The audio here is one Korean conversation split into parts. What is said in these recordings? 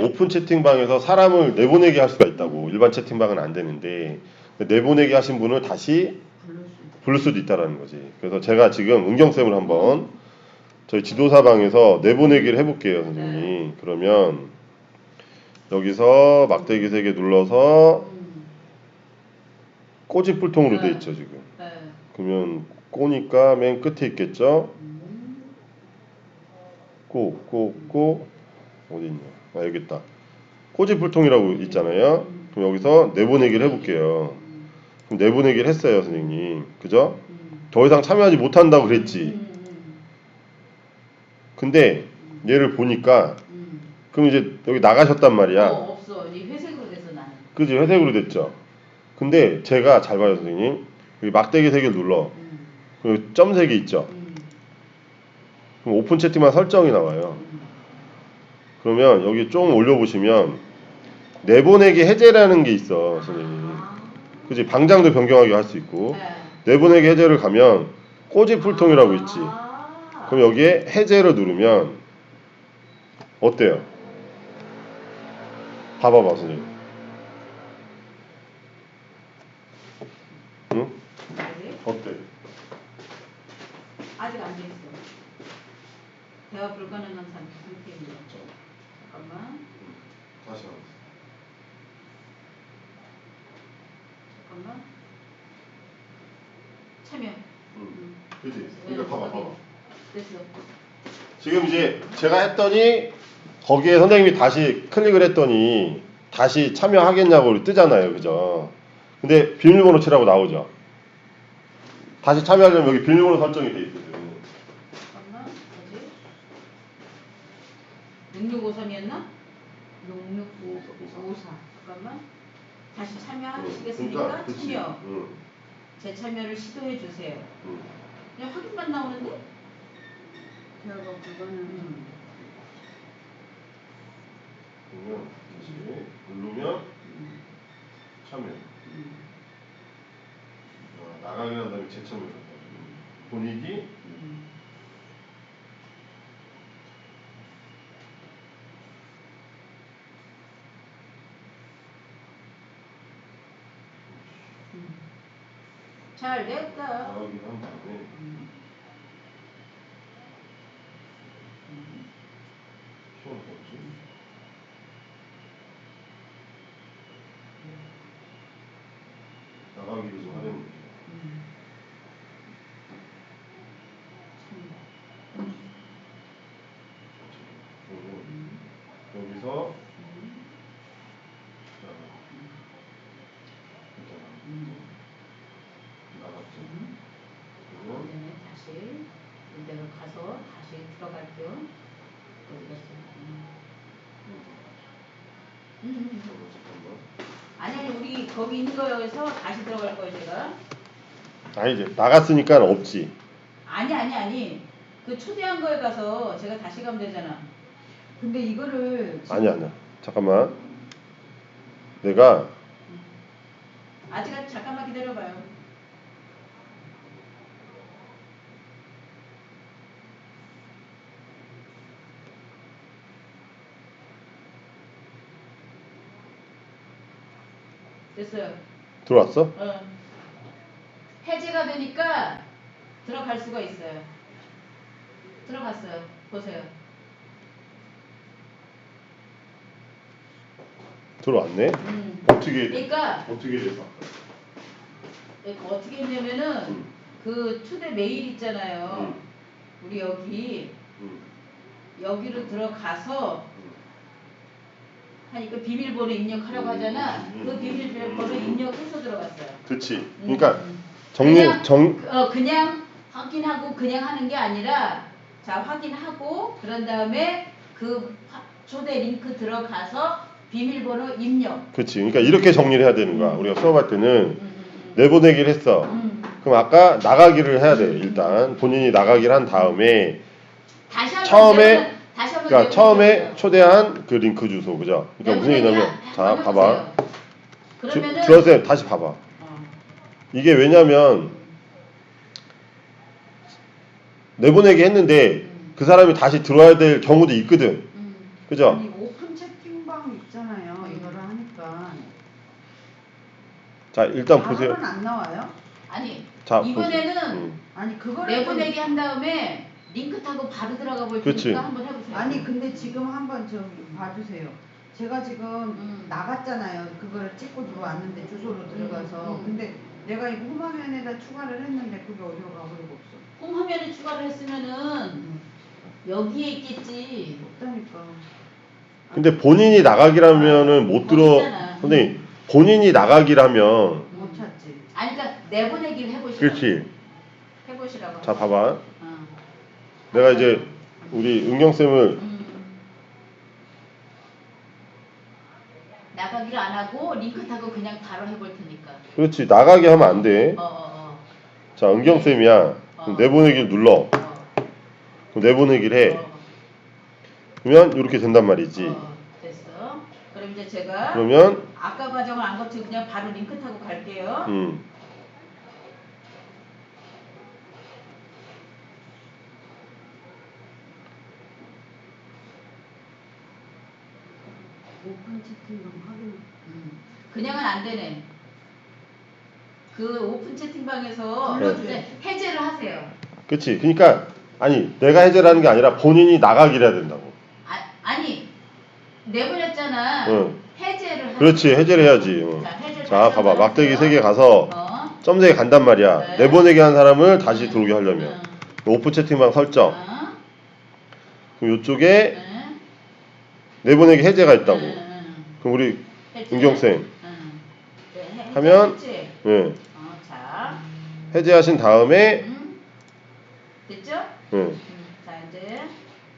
오픈 채팅방에서 사람을 내보내게 할 수가 있다고 일반 채팅방은 안 되는데 내보내게 하신 분을 다시 부를 수도 있다라는 거지. 그래서 제가 지금 은경쌤을 한번 저희 지도사방에서 내보내기를 해볼게요, 선생님. 그러면 여기서 막대기 세개 눌러서 음. 꼬집 불통으로 돼 네. 있죠, 지금. 네. 그러면 꼬니까 맨 끝에 있겠죠? 음. 꼬, 꼬, 꼬 어디 있냐? 아 여기 있다. 꼬집불통이라고 있잖아요. 그럼 여기서 내보내기를 해볼게요. 음. 그럼 내보내기를 했어요, 선생님. 그죠? 음. 더 이상 참여하지 못한다고 그랬지. 근데 얘를 보니까 음. 그럼 이제 여기 나가셨단 말이야. 어, 없어. 이 회색으로 돼서 나는. 그지 회색으로 됐죠. 근데 제가 잘 봐요, 선생님. 여기 막대기 세 개를 눌러. 음. 그리고 점 세 개 있죠. 음. 그럼 오픈 채팅만 설정이 나와요. 음. 그러면 여기 좀 올려보시면 내보내기 해제라는 게 있어, 선생님. 아. 그지 방장도 변경하게 할수 있고 네. 내보내기 해제를 가면 꼬집불통이라고 있지. 아. 그럼 여기에 해제를 누르면 어때요? 봐봐봐 선생님. 응? 어때? 아직 안 돼 있어. 대화 불가능한 상- 상태입니다. 잠깐만. 다시 한번. 잠깐만. 참여. 응. 그지? 네, 그러니까 봐봐, 확인. 봐봐. 됐어. 지금 이제 제가 했더니 거기에 선생님이 다시 클릭을 했더니 다시 참여하겠냐고 뜨잖아요, 그죠? 근데 비밀번호 치라고 나오죠. 다시 참여하려면 여기 비밀번호 설정이 돼 있거든. 잠깐만. 뭐지? 6653이었나? 6654. 잠깐만. 다시 참여하시겠습니까? 그러니까, 그치. 참여. 응, 재참여를 시도해 주세요. 응. 그냥 확인만 나오는데? 대화가 불가능. 음. 그러면 다시 누르면 음. 참여. 음. 어, 나가긴 한 다음에 재참여. 본익이 음. 음. 잘 됐다. 나가긴 한 다음에 음. 시원 거지. 나가기를 좀 하는 거지. 음. 음. 여기서 음. 나가. 있잖아. 음. 나갔죠. 음. 그러면 네, 다시 이대로 가서 다시 들어갈게요. 어디 갔어? 음. 음, 음. 잠깐만, 잠깐만. 아니 아니 우리 거기 있는 거여서 다시 들어갈 거예요 제가. 아니 이제 나갔으니까 없지. 아니 아니 아니 그 초대한 거에 가서 제가 다시 가면 되잖아. 근데 이거를 지금 아니 아니야. 잠깐만. 내가 아직 잠깐만 기다려봐요. 됐어요. 들어왔어? 어. 해제가 되니까 들어갈 수가 있어요. 들어갔어요. 보세요. 들어왔네. 음. 어떻게 그러니까 어떻게 돼서? 그러니까 어떻게 했냐면은 음. 그 초대 메일 있잖아요. 음. 우리 여기 음. 여기로 들어가서 음. 하니까 비밀번호 입력하라고 음, 하잖아. 음, 그 음, 비밀번호 음. 입력해서 들어갔어요. 음, 그러니까 음. 정리 그냥, 정 어 그냥 확인하고 그냥 하는 게 아니라 자 확인하고 그런 다음에 그 화- 초대 링크 들어가서 비밀번호 입력. 그치. 그러니까 이렇게 정리를 해야 되는 거야. 우리가 수업할 때는 내보내기를 했어. 음. 그럼 아까 나가기를 해야 돼. 일단 본인이 나가기를 한 다음에 처음에 그러니까 처음에 내보내세요. 초대한 그 링크 주소 그죠? 그러니까 무슨 내보내기 얘기냐면 한- 자 봐봐. 그러면은 주어쌤 다시 봐봐. 어, 이게 왜냐면 내보내기 했는데 음. 그 사람이 다시 들어와야 될 경우도 있거든. 음. 그죠? 아니 오픈 채팅방 있잖아요. 음. 이거를 하니까 자 일단 보세요. 바로는 안 나와요? 아니 자 이번에는 보세요. 음. 아니 그거를 내보내기 한 다음에 링크 타고 바로 들어가 볼 그치. 테니까 한번 해보세요. 아니 근데 지금 한번 좀 봐주세요. 제가 지금 음. 나갔잖아요. 그걸 찍고 들어왔는데 주소로 들어가서 음. 근데 내가 이거 홈화면에다 추가를 했는데 그게 어디로 가버리고 없어. 홈 화면에 추가를 했으면은 음. 여기에 있겠지. 없다니까. 근데 본인이 나가기라면은 못 들어. 거기잖아. 선생님 본인이 나가기라면 못 찾지. 아니 그러니까 내보내기를 해보시라고. 그렇지. 해보시라고. 자 봐봐. 어. 내가 이제 우리 은경 쌤을 음. 나가기를 안 하고 링크 타고 그냥 바로 해볼 테니까. 그렇지 나가게 하면 안 돼. 어, 어, 자 은경 쌤이야. 그럼 어. 내보내기를 눌러. 어. 어. 그럼 내보내기를 해. 어. 그러면 이렇게 된단 말이지. 어, 됐어. 그럼 이제 제가 그러면 아까 과정을 안 거치고 그냥 바로 링크 타고 갈게요. 음. 오픈 채팅방 확인. 음. 그냥은 안 되네. 그 오픈 채팅방에서. 이제 해제를 하세요. 그치. 그러니까 아니 내가 해제라는 게 아니라 본인이 나가기를 해야 된다고. 아, 아니 내보냈잖아. 응. 해제를 하세요. 그렇지 해제를 해야지. 어. 자, 해제를 자 봐봐 막대기 하세요. 세개 가서 어. 점세개 간단 말이야. 네. 내보내기 한 사람을 다시 들어오게 하려면 응. 오픈 채팅방 설정. 어. 그럼 이쪽에 응. 내보내기 해제가 있다고. 그럼 우리. 은경 쌤 응. 네, 해- 하면? 예. 어, 자. 해제하신 다음에 음. 됐죠? 예. 음. 자, 이제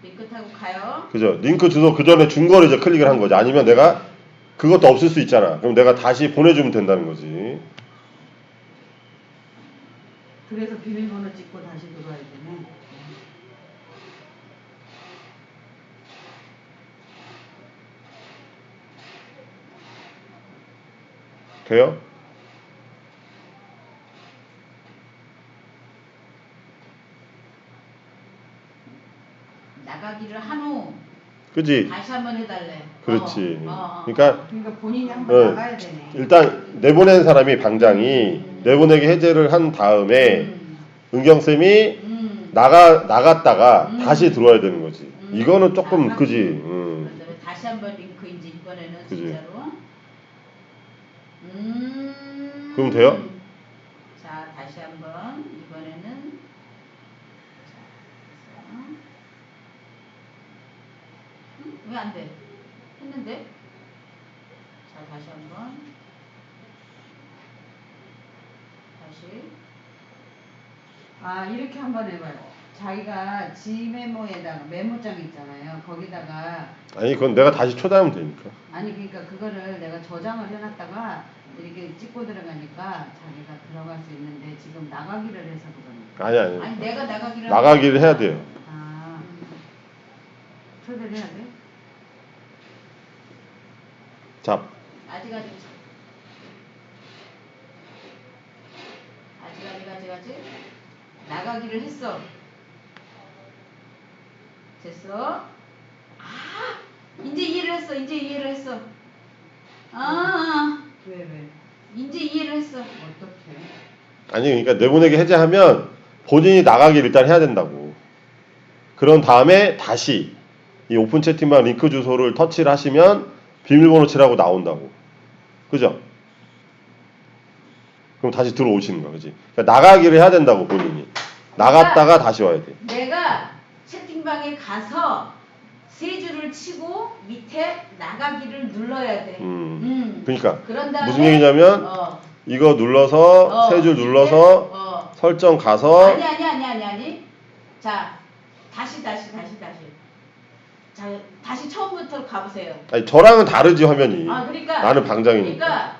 링크 타고 가요. 그죠. 링크 주소 그 전에 준 거를 이제 클릭을 한 거지. 아니면 내가 그것도 없을 수 있잖아. 그럼 내가 다시 보내주면 된다는 거지. 그래서 비밀번호 찍고 다시 들어와야 되네. 돼요? 나가기를 한후 그지? 다시 한번 해달래. 그렇지. 어, 어, 어. 그러니까 그러니까 본인이 한번 어, 나가야 되네. 일단 내보낸 사람이 방장이 내보내기 해제를 한 다음에 음. 은경 쌤이 음. 나가 나갔다가 음. 다시 들어와야 되는 거지. 음. 이거는 조금 아, 그지. 음. 다음에 다시 한번 링크 이제 이번에는 그지. 진짜로. 음. 그럼 돼요? 자 다시 한번 이번에는 자왜안 돼? 했는데? 자 다시 한번 다시 아 이렇게 한번 해봐요. 자기가 지 메모에다가 메모장 있잖아요. 거기다가 아니 그건 내가 다시 초대하면 되니까. 아니 그러니까 그거를 내가 저장을 해놨다가 이렇게 찍고 들어가니까 자기가 들어갈 수 있는데 지금 나가기를 해서 그러니까. 아니 아니. 아니 내가 나가기를 나가기를 해야 돼요. 아 음. 초대를 해야 돼? 자, 아직 아직 아직 아직 아직 아직 나가기를 했어 됐어 아 이제 이해를 했어 이제 이해를 했어 아 왜 왜? 이제 이해를 했어 어떻게? 아니 그러니까 내보내기 해제하면 본인이 나가기를 일단 해야 된다고. 그런 다음에 다시 이 오픈 채팅방 링크 주소를 터치를 하시면 비밀번호 칠하고 나온다고. 그죠? 그럼 다시 들어오시는 거야, 그지? 그러니까 나가기를 해야 된다고 본인이. 나갔다가 다시 와야 돼. 내가 채팅방에 가서 세 줄을 치고 밑에 나가기를 눌러야 돼 음. 음. 그러니까 그런 다음에 무슨 얘기냐면 어, 이거 눌러서 어, 세 줄 눌러서 어. 설정 가서 아니 아니 아니 아니 아니 자 다시 다시 다시 다시 자 다시 처음부터 가보세요 아니 저랑은 다르지 화면이. 아 그러니까 나는 방장이니까. 그러니까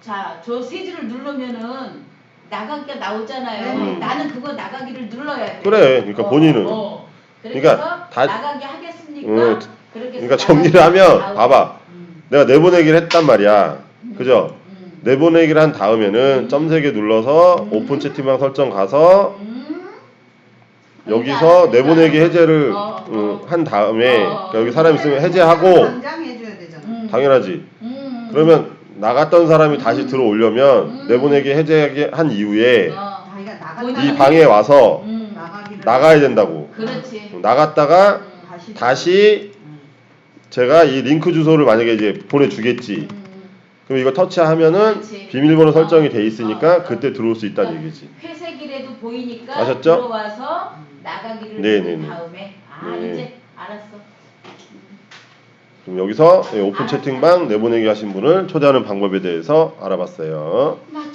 자저 세 줄을 누르면은 나가기가 나오잖아요 음. 나는 그거 나가기를 눌러야 돼 그래, 그러니까 본인은. 어. 그러니까 그러니까 다- 나가게 어, 그렇게 그러니까 정리를 하면. 봐봐. 음. 내가 내보내기를 했단 말이야. 그죠? 음. 내보내기를 한 다음에는 점 세 개 눌러서 음. 오픈 채팅방 설정 가서 음. 여기서 내보내기 해제를 어, 음, 어. 한 다음에 어. 그러니까 여기 사람 있으면 해제하고 당장 해줘야 되잖아. 음. 당연하지. 음. 그러면 나갔던 사람이 다시 음. 들어오려면 음. 내보내기 해제하기 한 이후에 어. 자기가 뭐지? 나갔다 이 방에 와서 음. 나가기를 나가야 된다고. 그렇지. 나갔다가 음. 다시 다시 음. 제가 이 링크 주소를 만약에 이제 보내주겠지. 음. 그럼 이거 터치하면은 그렇지. 비밀번호 설정이 돼 어, 있으니까 어, 그때 어. 들어올 수 있다는 얘기지. 회색이라도 보이니까 아셨죠? 들어와서 나가기를 네, 누른 네, 네. 다음에 아 네. 이제 알았어. 그럼 여기서 이 오픈 알았어. 채팅방 내보내기 하신 분을 초대하는 방법에 대해서 알아봤어요. 나